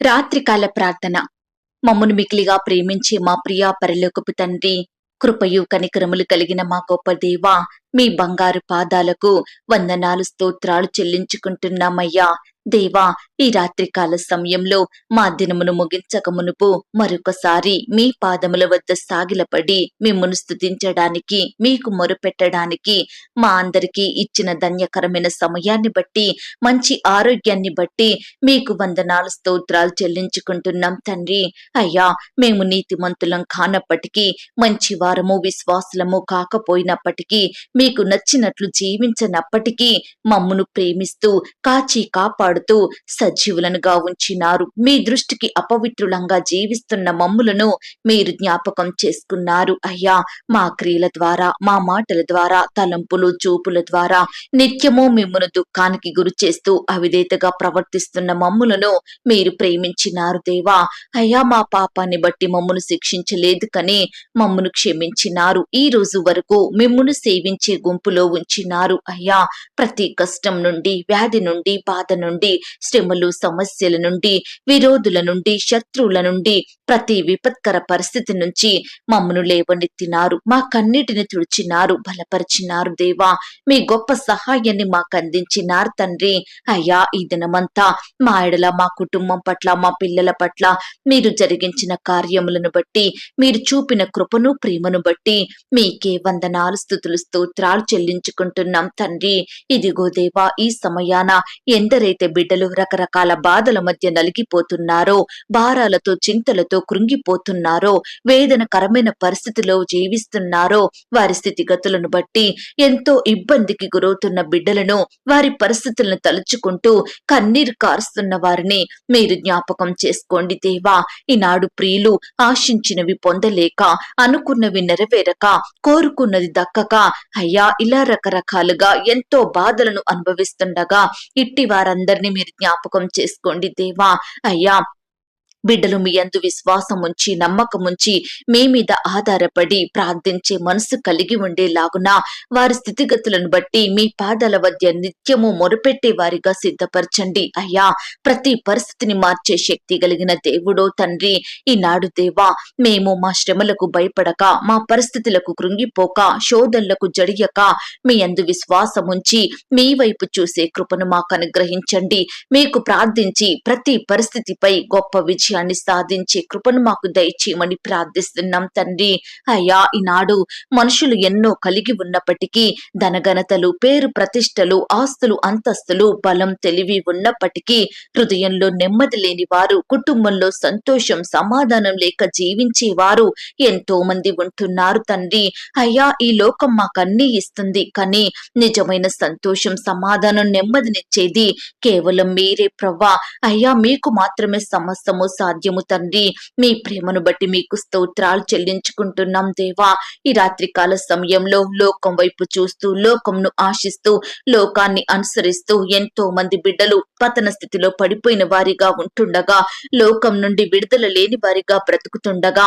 రాత్రికాల ప్రార్థన. మమ్మను మికిలిగా ప్రేమించే మా ప్రియా పరలోకపు తండ్రి కృపయు కనికరములు కలిగిన మా గొప్ప దేవ మీ బంగారు పాదాలకు వందనాలు స్తోత్రాలు చెల్లించుకుంటున్నామయ్యా. దేవా ఈ రాత్రికాల సమయంలో మా దినమును ముగించక మునుపు మరొకసారి మీ పాదముల వద్ద సాగిలపడి మిమ్మను స్థుతించడానికి మీకు మొరుపెట్టడానికి మా అందరికీ ఇచ్చిన ధన్యకరమైన సమయాన్ని బట్టి మంచి ఆరోగ్యాన్ని బట్టి మీకు వందనాలు స్తోత్రాలు చెల్లించుకుంటున్నాం తండ్రి. అయ్యా మేము నీతిమంతులం కానప్పటికీ మంచి వారము విశ్వాసులము కాకపోయినప్పటికీ మీకు నచ్చినట్లు జీవించనప్పటికీ మమ్మును ప్రేమిస్తూ కాచి కాపాడుతూ సజీవులనుగా ఉంచినారు మీ దృష్టికి అపవిత్రులంగా జీవిస్తున్న మమ్ములను మీరు జ్ఞాపకం చేసుకున్నారు. అయ్యా మా క్రియల ద్వారా మా మాటల ద్వారా తలంపులు చూపుల ద్వారా నిత్యము మిమ్మను దుఃఖానికి గురి చేస్తూ అవిధేతగా ప్రవర్తిస్తున్న మమ్ములను మీరు ప్రేమించినారు దేవా. అయ్యా మా పాపాన్ని బట్టి మమ్మను శిక్షించలేదు కని మమ్మను క్షమించినారు. ఈ రోజు వరకు మిమ్మును సేవించే గుంపులో ఉంచినారు. అయ్యా ప్రతి కష్టం నుండి వ్యాధి నుండి బాధ నుండి శ్రమలు సమస్యల నుండి విరోధుల నుండి శత్రువుల నుండి ప్రతి విపత్కర పరిస్థితి నుంచి మమ్మను లేవనెత్తినారు మా కన్నిటిని తుడిచినారు బలపరిచినారు దేవా. మీ గొప్ప సహాయాన్ని మాకు అందించినారు తండ్రి. అయ్యా ఈ దినమంతా మా ఎడల మా కుటుంబం పట్ల మా పిల్లల పట్ల మీరు జరిగించిన కార్యములను బట్టి మీరు చూపిన కృపను ప్రేమను బట్టి మీకే వందనాలు స్థుతులు స్తోత్రాలు చెల్లించుకుంటున్నాం తండ్రి. ఇదిగో దేవా ఈ సమయాన ఎందరైతే బిడ్డలు రకరకాల బాధల మధ్య నలిగిపోతున్నారో భారాలతో చింతలతో కృంగిపోతున్నారో వేదనకరమైన పరిస్థితిలో జీవిస్తున్నారో వారి స్థితిగతులను బట్టి ఎంతో ఇబ్బందికి గురవుతున్న బిడ్డలను వారి పరిస్థితులను తలుచుకుంటూ కన్నీరు కారుస్తున్న వారిని మీరు జ్ఞాపకం చేసుకోండి దేవా. ఈనాడు ప్రియులు ఆశించినవి పొందలేక అనుకున్నవి నెరవేరక కోరుకున్నది దక్కక అయ్యా ఇలా రకరకాలుగా ఎంతో బాధలను అనుభవిస్తుండగా ఇట్టి వారందరినీ మీరు జ్ఞాపకం చేసుకోండి దేవా. అయ్యా బిడ్డలు మీ అందు విశ్వాసం ఉంచి నమ్మకం ఉంచి మీ మీద ఆధారపడి ప్రార్థించే మనసు కలిగి ఉండేలాగున వారి స్థితిగతులను బట్టి మీ పాదాల వద్ద నిత్యము మొరుపెట్టే వారిగా సిద్ధపరచండి. అయ్యా ప్రతి పరిస్థితిని మార్చే శక్తి కలిగిన దేవుడో తండ్రి ఈనాడు దేవా మేము మా శ్రమలకు భయపడక మా పరిస్థితులకు కృంగిపోక శోధనలకు జడియక మీ అందు విశ్వాసం ఉంచి మీ వైపు చూసే కృపను మాకు అనుగ్రహించండి. మీకు ప్రార్థించి ప్రతి పరిస్థితిపై గొప్ప విజయాన్ని సాధించే కృపను మాకు దయచేయమని ప్రార్థిస్తున్నాం తండ్రి. అయ్యా ఈనాడు మనుషులు ఎన్నో కలిగి ఉన్నప్పటికీ ధనఘనతలు పేరు ప్రతిష్టలు ఆస్తులు అంతస్తులు బలం తెలివి ఉన్నప్పటికీ హృదయంలో నెమ్మది లేని వారు కుటుంబంలో సంతోషం సమాధానం లేక జీవించేవారు ఎంతో మంది ఉంటున్నారు తండ్రి. అయ్యా ఈ లోకం మాకన్నీ ఇస్తుంది కానీ నిజమైన సంతోషం సమాధానం నెమ్మదినిచ్చేది కేవలం మీరే ప్రవ్వా. అయ్యా మీకు మాత్రమే సమస్తము సాధ్యము తండ్రి. మీ ప్రేమను బట్టి మీకు స్తోత్రాలు చెల్లించుకుంటున్నాం దేవా. ఈ రాత్రికాల సమయంలో లోకం వైపు చూస్తూ లోకంను ఆశిస్తూ లోకాన్ని అనుసరిస్తూ ఎంతో మంది బిడ్డలు పతన స్థితిలో పడిపోయిన వారిగా ఉంటుండగా లోకం నుండి విడుదల లేని వారిగా బ్రతుకుతుండగా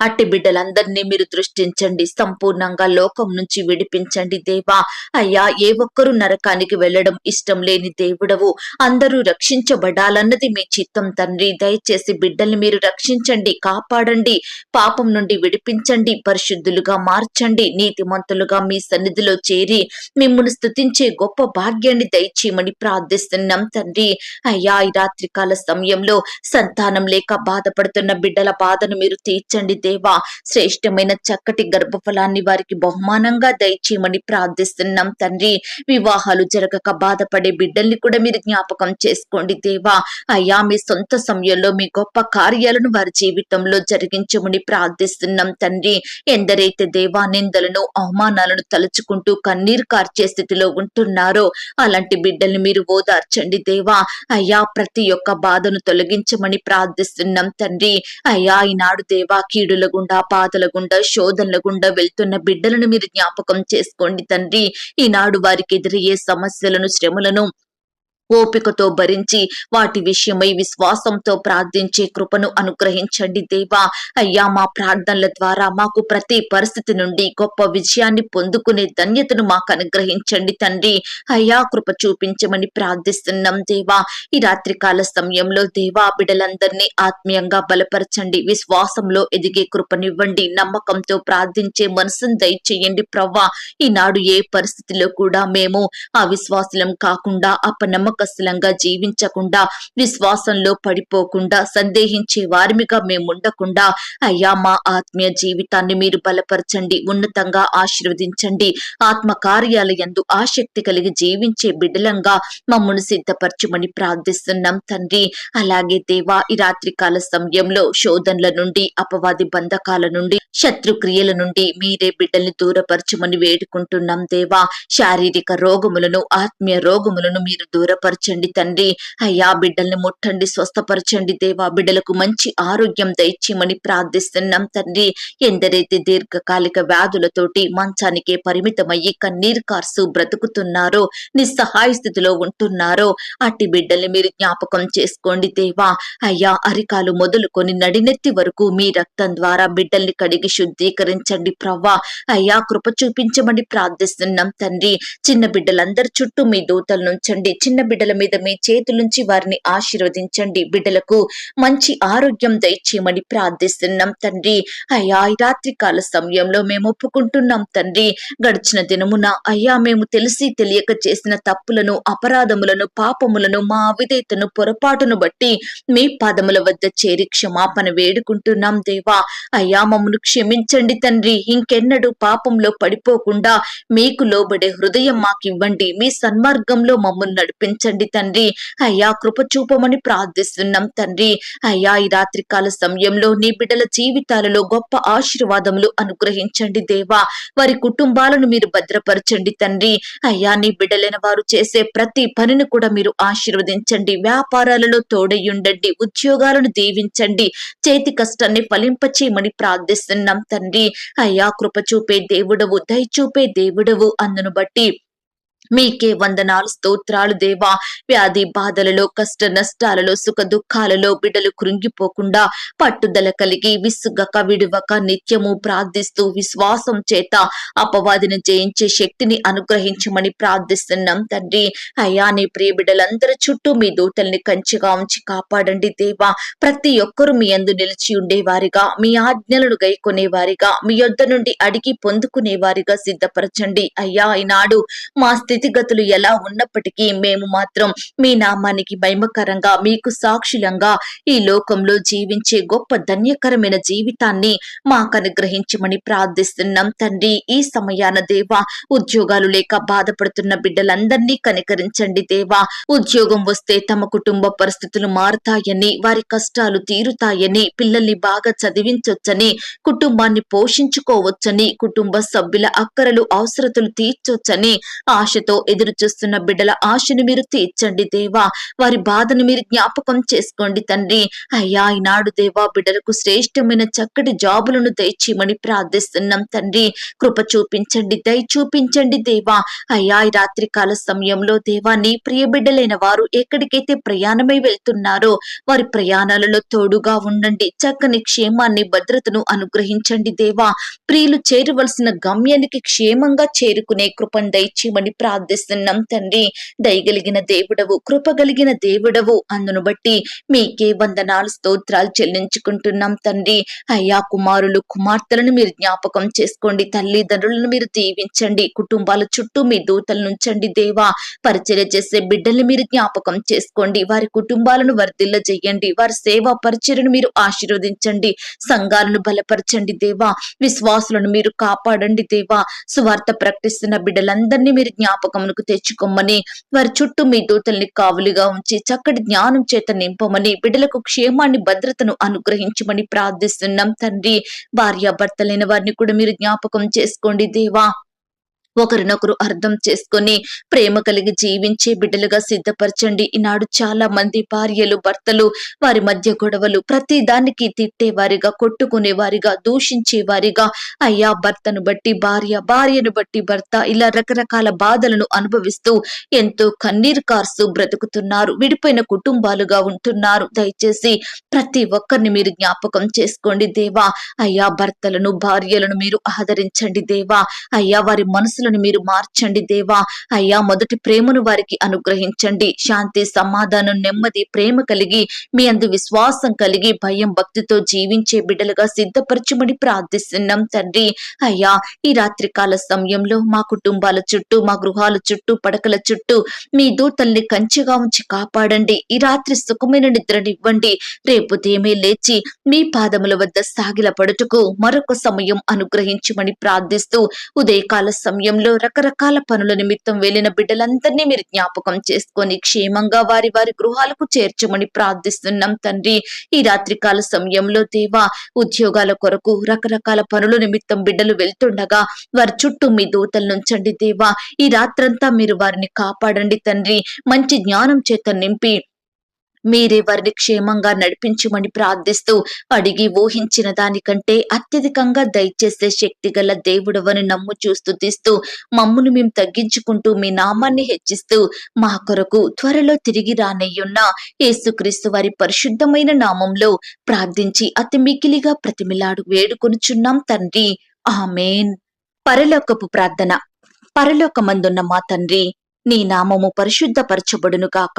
అట్టి బిడ్డలందరినీ మీరు దృష్టించండి. సంపూర్ణంగా లోకం నుంచి విడిపించండి దేవా. అయ్యా ఏ ఒక్కరూ నరకానికి వెళ్ళడం ఇష్టం లేని దేవుడవు. అందరూ రక్షించబడాలన్నది మీ చిత్తం తండ్రి. దయచేసి బిడ్డల్ని మీరు రక్షించండి కాపాడండి. పాపం నుండి విడిపించండి పరిశుద్ధులుగా మార్చండి నీతిమంతులుగా మీ సన్నిధిలో చేరి మిమ్మల్ని స్థుతించే గొప్ప భాగ్యాన్ని దయచేయమని ప్రార్థిస్తున్నాం తండ్రి. అయ్యా ఈ రాత్రికాల సమయంలో సంతానం లేక బాధపడుతున్న బిడ్డల బాధను మీరు తీర్చండి దేవా శ్రేష్టమైన చక్కటి గర్భఫలాన్ని వారికి బహుమానంగా దయచేయమని ప్రార్థిస్తున్నాం తండ్రి. వివాహాలు జరగక బాధపడే బిడ్డల్ని కూడా మీరు జ్ఞాపకం చేసుకోండి దేవా. అయ్యా మీ సొంత సమయంలో మీ గొప్ప కార్యాలను వారి జీవితంలో జరిగించమని ప్రార్థిస్తున్నాం తండ్రి. ఎందరైతే దేవా నిందలను అవమానాలను తలుచుకుంటూ కన్నీరు కార్చే స్థితిలో ఉంటున్నారో అలాంటి బిడ్డల్ని మీరు ఓదార్చండి దేవా. అయ్యా ప్రతి ఒక్క బాధను తొలగించమని ప్రార్థిస్తున్నాం తండ్రి. అయ్యా ఈనాడు దేవా కీడు కీడుల గుండా బాధల గుండా శోధనల గుండా వెళ్తున్న బిడ్డలను మీరు జ్ఞాపకం చేసుకోండి తండ్రి. ఈనాడు వారికి ఎదురయ్యే సమస్యలను శ్రమలను ఓపికతో భరించి వాటి విషయమై విశ్వాసంతో ప్రార్థించే కృపను అనుగ్రహించండి దేవా. అయ్యా మా ప్రార్థనల ద్వారా మాకు ప్రతి పరిస్థితి నుండి గొప్ప విజయాన్ని పొందుకునే ధన్యతను మాకు అనుగ్రహించండి తండ్రి. అయ్యా కృప చూపించమని ప్రార్థిస్తున్నాం దేవా. ఈ రాత్రికాల సమయంలో దేవా బిడలందరినీ ఆత్మీయంగా బలపరచండి. విశ్వాసంలో ఎదిగే కృపనివ్వండి. నమ్మకంతో ప్రార్థించే మనసును దయచేయండి ప్రవ్వా. ఈనాడు ఏ పరిస్థితిలో కూడా మేము అవిశ్వాసులం కాకుండా అపనమ్మకస్తులంగా జీవించకుండా విశ్వాసంలో పడిపోకుండా సందేహించే వారిమిగా మేము ఉండకుండా అయ్యా మా ఆత్మీయ జీవితాన్ని మీరు బలపరచండి ఉన్నతంగా ఆశీర్వదించండి. ఆత్మ కార్యాలయందు ఆసక్తి కలిగి జీవించే బిడ్డలంగా మమ్మను సిద్ధపరచమని ప్రార్థిస్తున్నాం తండ్రి. అలాగే దేవా ఈ రాత్రికాల సమయంలో శోధనల నుండి అపవాది బంధకాల నుండి శత్రుక్రియల నుండి మీరే బిడ్డల్ని దూరపరచమని వేడుకుంటున్నాం దేవా. శారీరక రోగములను ఆత్మీయ రోగములను మీరు స్వస్థపరచండి తండ్రి. అయ్యా బిడ్డల్ని ముట్టండి స్వస్థపరచండి దేవా. బిడ్డలకు మంచి ఆరోగ్యం దయచేయమని ప్రార్థిస్తున్నాం తండ్రి. ఎందరైతే దీర్ఘకాలిక వ్యాధులతోటి మంచానికే పరిమితమయ్యి కన్నీరు కార్సు బ్రతుకుతున్నారో నిస్సహాయ స్థితిలో ఉంటున్నారో అట్టి బిడ్డల్ని మీరు జ్ఞాపకం చేసుకోండి దేవా. అయ్యా అరికాలు మొదలుకొని నడినెత్తి వరకు మీ రక్తం ద్వారా బిడ్డల్ని కడిగి శుద్ధీకరించండి ప్రవ్వా. అయ్యా కృప చూపించమని ప్రార్థిస్తున్నాం తండ్రి. చిన్న బిడ్డలందరి చుట్టూ మీ దూతలు నుంచండి చిన్న బిడ్డల మీద మీ చేతులుంచి వారిని ఆశీర్వదించండి. బిడ్డలకు మంచి ఆరోగ్యం దయచేయమని ప్రార్థిస్తున్నాం తండ్రి. అయ్యా ఈ రాత్రి కాల సమయంలో మేము ఒప్పుకుంటున్నాం తండ్రి. గడిచిన దినమున అయ్యా మేము తెలిసి తెలియక చేసిన తప్పులను అపరాధములను పాపములను మా అవిధేతను పొరపాటును బట్టి మీ పాదముల వద్ద చేరి క్షమాపణ వేడుకుంటున్నాం దేవా. అయ్యా మమ్మను క్షమించండి తండ్రి. ఇంకెన్నడూ పాపంలో పడిపోకుండా మీకు లోబడే హృదయం మాకివ్వండి. మీ సన్మార్గంలో మమ్మల్ని నడిపించండి. తండ్రి. అయ్యా కృప చూపమని ప్రార్థిస్తున్నాం తండ్రి. అయ్యా ఈ రాత్రికాల సమయంలో నీ బిడ్డల జీవితాలలో గొప్ప ఆశీర్వాదములు అనుగ్రహించండి దేవా. వారి కుటుంబాలను మీరు భద్రపరచండి తండ్రి. అయ్యా నీ బిడ్డలైన వారు చేసే ప్రతి పనిని కూడా మీరు ఆశీర్వదించండి. వ్యాపారాలలో తోడయుండండి ఉద్యోగాలను దీవించండి చేతి కష్టాన్ని ఫలింపచేయమని ప్రార్థిస్తున్నాం తండ్రి. అయ్యా కృప చూపే దేవుడవు దయచూపే దేవుడవు. అందును బట్టి మీకే వందనాలు స్తోత్రాలు దేవా. వ్యాధి బాధలలో కష్ట నష్టాలలో సుఖ దుఃఖాలలో బిడ్డలు కృంగిపోకుండా పట్టుదల కలిగి విసుగక విడువక నిత్యము ప్రార్థిస్తూ విశ్వాసం చేత అపవాదిని జయించే శక్తిని అనుగ్రహించమని ప్రార్థిస్తున్నాం తండ్రి. అయ్యా నీ ప్రియ బిడ్డలందరి చుట్టూ మీ దూతల్ని కంచిగా ఉంచి కాపాడండి దేవా. ప్రతి ఒక్కరూ మీ అందు నిలిచి ఉండేవారిగా మీ ఆజ్ఞలను గైకొనే వారిగా మీ యొద్ద నుండి అడిగి పొందుకునే వారిగా సిద్ధపరచండి. అయ్యా ఈనాడు మా స్థితిగతులు ఎలా ఉన్నప్పటికీ మేము మాత్రం మీ నామానికి భయమకరంగా మీకు సాక్షులంగా ఈ లోకంలో జీవించే గొప్ప ధన్యకరమైన జీవితాన్ని మాకు అనుగ్రహించమని ప్రార్థిస్తున్నాం తండ్రి. ఈ సమయాన దేవా ఉద్యోగాలు లేక బాధపడుతున్న బిడ్డలందరినీ కనికరించండి దేవా. ఉద్యోగం వస్తే తమ కుటుంబ పరిస్థితులు మారుతాయని వారి కష్టాలు తీరుతాయని పిల్లల్ని బాగా చదివించొచ్చని కుటుంబాన్ని పోషించుకోవచ్చని కుటుంబ సభ్యుల అక్కరలు అవసరతలు తీర్చొచ్చని ఆశతో ఎదురు చూస్తున్న బిడ్డల ఆశను మీరు తీర్చండి దేవా. వారి బాధను మీరు జ్ఞాపకం చేసుకోండి తండ్రి. అయ్యా ఈనాడు దేవా బిడ్డలకు శ్రేష్టమైన చక్కటి జాబులను దయచేయమని ప్రార్థిస్తున్నాం తండ్రి. కృప చూపించండి దయ చూపించండి దేవా. అయ్యా ఈ రాత్రి కాల సమయంలో దేవా నీ ప్రియ బిడ్డలైన వారు ఎక్కడికైతే ప్రయాణమై వెళ్తున్నారో వారి ప్రయాణాలలో తోడుగా ఉండండి. చక్కని క్షేమాన్ని భద్రతను అనుగ్రహించండి దేవా. ప్రియులు చేరవలసిన గమ్యానికి క్షేమంగా చేరుకునే కృపను దయచేయమని ప్రార్థిస్తున్నాం తండ్రి. దయగలిగిన దేవుడవు కృపగలిగిన దేవుడవు. అందును బట్టి మీకే వందనాలు స్తోత్రాలు చెల్లించుకుంటున్నాం తండ్రి. అయ్యా కుమారులు కుమార్తెలను మీరు జ్ఞాపకం చేసుకోండి. తల్లిదండ్రులను మీరు దీవించండి. కుటుంబాల చుట్టూ మీ దూతలను ఉంచండి దేవా. పరిచర్య చేసే బిడ్డల్ని మీరు జ్ఞాపకం చేసుకోండి. వారి కుటుంబాలను వర్ధిల్ల చెయ్యండి వారి సేవా పరిచర్యను మీరు ఆశీర్వదించండి. సంఘాలను బలపరచండి దేవా. విశ్వాసులను మీరు కాపాడండి దేవా. సువార్త ప్రకటిస్తున్న బిడ్డలందరినీ మీరు జ్ఞాపకమునకు తెచ్చుకోమని వారి చుట్టూ మీ దూతల్ని కావులుగా ఉంచి చక్కటి జ్ఞానం చేత నింపమని బిడ్డలకు క్షేమాన్ని భద్రతను అనుగ్రహించమని ప్రార్థిస్తున్నాం తండ్రి. భార్య భర్తలైన వారిని కూడా మీరు జ్ఞాపకం చేసుకోండి దేవా. ఒకరినొకరు అర్థం చేసుకొని ప్రేమ కలిగి జీవించే బిడ్డలుగా సిద్ధపరచండి. ఈనాడు చాలా మంది భార్యలు భర్తలు వారి మధ్య గొడవలు ప్రతి దానికి తిట్టేవారిగా కొట్టుకునేవారిగా దూషించేవారిగా. అయ్యా భర్తను బట్టి భార్య భార్యను బట్టి భర్త ఇలా రకరకాల బాధలను అనుభవిస్తూ ఎంతో కన్నీరు కార్సు బ్రతుకుతున్నారు. విడిపోయిన కుటుంబాలుగా ఉంటున్నారు. దయచేసి ప్రతి ఒక్కరిని మీరు జ్ఞాపకం చేసుకోండి దేవా. అయ్యా భర్తలను భార్యలను మీరు ఆదరించండి దేవా. అయ్యా వారి మనసులను మీరు మార్చండి దేవా. అయ్యా మొదటి ప్రేమను వారికి అనుగ్రహించండి. శాంతి సమాధానం నెమ్మది ప్రేమ కలిగి మీ అందు విశ్వాసం కలిగి భయం భక్తితో జీవించే బిడ్డలుగా సిద్ధపరచమని ప్రార్థిస్తున్నాం తండ్రి. అయ్యా ఈ రాత్రికాల సమయంలో మా కుటుంబాల చుట్టూ మా గృహాల చుట్టూ పడకల చుట్టూ మీ దూతల్ని కంచెగా ఉంచి కాపాడండి. ఈ రాత్రి సుఖమైన నిద్రనివ్వండి. రేపు దేమే లేచి మీ పాదముల వద్ద సాగిల పడుటకు మరొక సమయం అనుగ్రహించమని ప్రార్థిస్తూ ఉదయకాల సమయం సమయంలో రకరకాల పనుల నిమిత్తం వెళ్ళిన బిడ్డలందరినీ మీరు జ్ఞాపకం చేసుకొని క్షేమంగా వారి వారి గృహాలకు చేర్చమని ప్రార్థిస్తున్నాం తండ్రి. ఈ రాత్రికాల సమయంలో దేవా ఉద్యోగాల కొరకు రకరకాల పనుల నిమిత్తం బిడ్డలు వెళ్తుండగా వారి చుట్టూ మీ దూతలు నుంచండి దేవా. ఈ రాత్రంతా మీరు వారిని కాపాడండి తండ్రి. మంచి జ్ఞానం చేత నింపి మీరే వారిని క్షేమంగా నడిపించమని ప్రార్థిస్తూ అడిగి ఊహించిన దానికంటే అత్యధికంగా దయచేసే శక్తి గల దేవుడవని నమ్ము చూస్తూ తీస్తూ మమ్మును మేము తగ్గించుకుంటూ మీ నామాన్ని హెచ్చిస్తూ మా కొరకు త్వరలో తిరిగి రానయ్యున్న యేసుక్రీస్తు వారి పరిశుద్ధమైన నామంలో ప్రార్థించి అతి మికిలిగా ప్రతిమిలాడు వేడుకొనుచున్నాం తండ్రి. ఆమెన్. పరలోకపు ప్రార్థన. పరలోకమందున్న మా తండ్రి నీ నామము పరిశుద్ధపరచబడును కాక